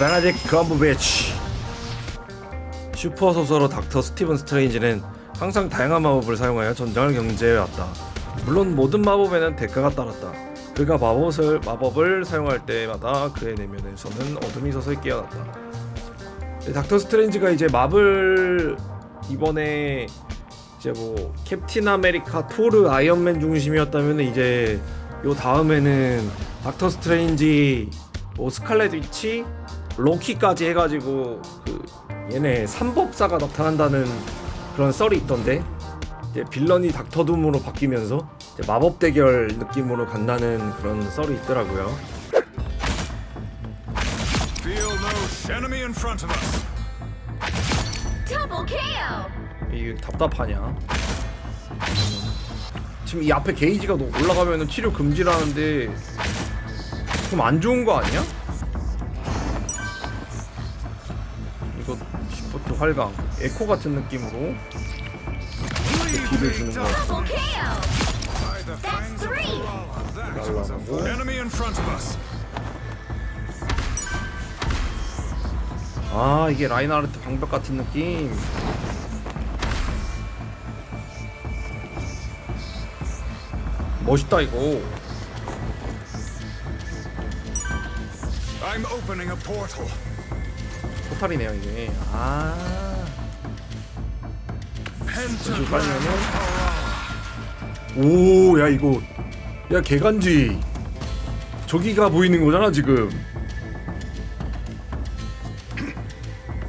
베네딕 컴버배치 슈퍼 소설로 닥터 스티븐 스트레인지는 항상 다양한 마법을 사용하여 전장을 경제해왔다. 물론 모든 마법에는 대가가 따랐다. 그가 마법을, 마법을 사용할 때마다 그의 내면에서는 어둠이 서서히 깨어났다. 네, 닥터 스트레인지가 이제 마블 이번에 이제 뭐 캡틴 아메리카, 토르, 아이언맨 중심이었다면 이제 요 다음에는 닥터 스트레인지, 뭐 스칼렛 위치, 로키까지 해가지고 그 얘네 삼법사가 나타난다는 그런 썰이 있던데 이제 빌런이 닥터 둠으로 바뀌면서 이제 마법 대결 느낌으로 간다는 그런 썰이 있더라고요. Feel no enemy in front of us. Double KO! 이게 답답하냐? 지금 이 앞에 게이지가 너- 올라가면 치료 금지라는데 좀안 좋은 거 아니야? 이거 시프트 활강 에코 같은 느낌으로 딜을 주는 거 날라가고. 아 이게 라인하르트 방벽 같은 느낌 멋있다 이거 I'm opening a portal. 포탈이네요 이게 아 Pentagram 빨리면은 of Valhalla. 오, 야 이거 야 개간지 저기가 보이는 거잖아 지금.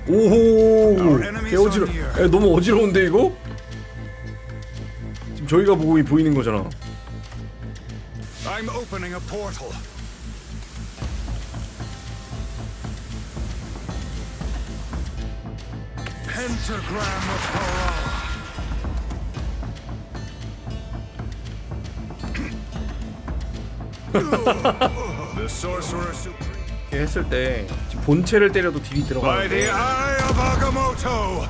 오호, 개 어지러. 야, 너무 어지러운데 이거? 지금 저희가 보고 보이는 거잖아. Pentagram of Valhalla. the Sorcerer Supreme. 이렇게 했을 때 지금 본체를 때려도 딜이 By 들어가는데 the Eye of Agamotto.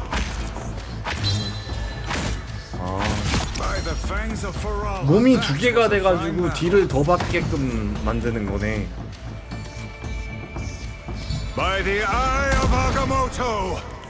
By the fangs of Valhalla. 몸이 두 개가 돼가지고. 딜을 더 받게끔 만드는 거네. By the Eye of Agamotto.